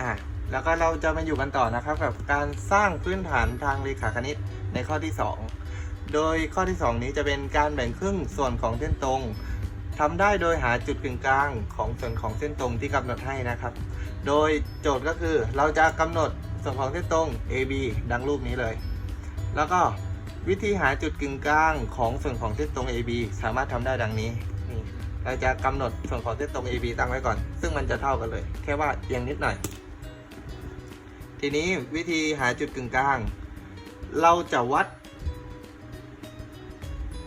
อะแล้วก็เราจะมาอยู่กันต่อนะครับ กับการสร้างพื้นฐานทางเรขาคณิตในข้อที่ 2 โดยข้อที่ 2 นี้จะเป็นการแบ่งครึ่งส่วนของเส้นตรงทำได้โดยหาจุดกึ่งกลางของส่วนของเส้นตรงที่กำหนดให้นะครับ โดยโจทย์ก็คือเราจะกำหนดส่วนของเส้นตรง AB ดังรูปนี้เลย แล้วก็วิธีหาจุดกึ่งกลางของส่วนของเส้นตรง AB สามารถทำได้ดังนี้เราจะกำหนดส่วนของเส้นตรง AB ตั้งไว้ก่อน ซึ่งมันจะเท่ากันเลย แค่ว่าเอียงนิดหน่อย ทีนี้วิธีหาจุดกึ่งกลาง เราจะวัด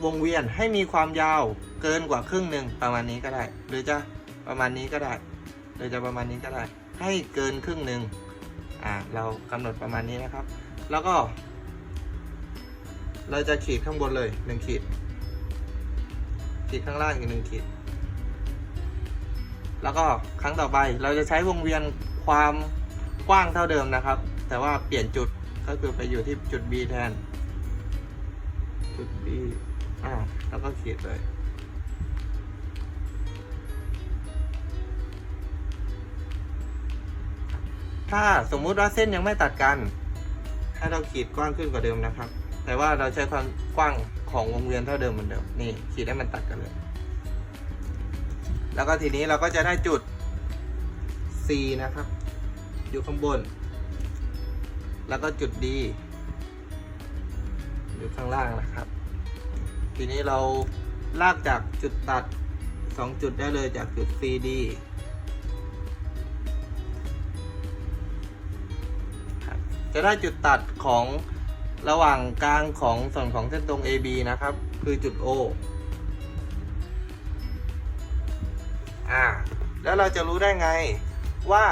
วงเวียนให้มีความยาวเกินกว่าครึ่งหนึ่งประมาณนี้ก็ได้ หรือจะประมาณนี้ก็ได้ หรือจะประมาณนี้ก็ได้ ให้เกินครึ่งหนึ่งอ่าเรากำหนดประมาณนี้นะครับ แล้วก็ เราจะขีดข้างบนเลยหนึ่งขีด ขีดข้างล่างอีกหนึ่งขีด แล้วก็ครั้งต่อไปเราจะใช้วงเวียนความ กว้างเท่าเดิมนะครับ แต่ว่าเปลี่ยนจุดก็คือไปอยู่ที่จุด B แทน จุด B อ่าแล้วก็ขีดเลยถ้าสมมุติว่าเส้นยังไม่ตัดกัน ให้เราขีดกว้างขึ้นกว่าเดิมนะครับ แต่ว่าเราใช้ความกว้างของวงเวียนเท่าเดิมเหมือนเดิม นี่ขีดให้มันตัดกันเลย แล้วก็ทีนี้เราก็จะได้จุด C นะครับ อยู่ข้างบน แล้วก็จุด D อยู่ข้างล่างนะครับ ทีนี้เราลากจากจุดตัด 2 จุดได้เลยจากจุด CD จะได้จุดตัดของระหว่างกลางของส่วนของเส้นตรง AB นะครับ คือจุด O อ่า แล้วเราจะรู้ได้ไงว่า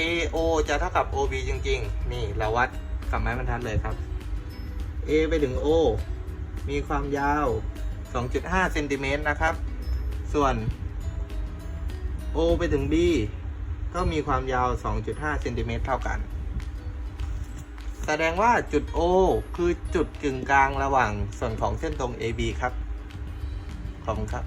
AO จะเท่ากับ OB จริง ๆ นี่เราวัดกับไม้บรรทัดเลยครับ A ไปถึง O มีความยาว 2.5เซนติเมตรนะครับ ส่วน O ไปถึง B ก็มีความยาว 2.5เซนติเมตรเท่ากัน แสดงว่าจุด O คือจุดกึ่งกลางระหว่างส่วนของเส้นตรง AB ครับ ขอบคุณครับ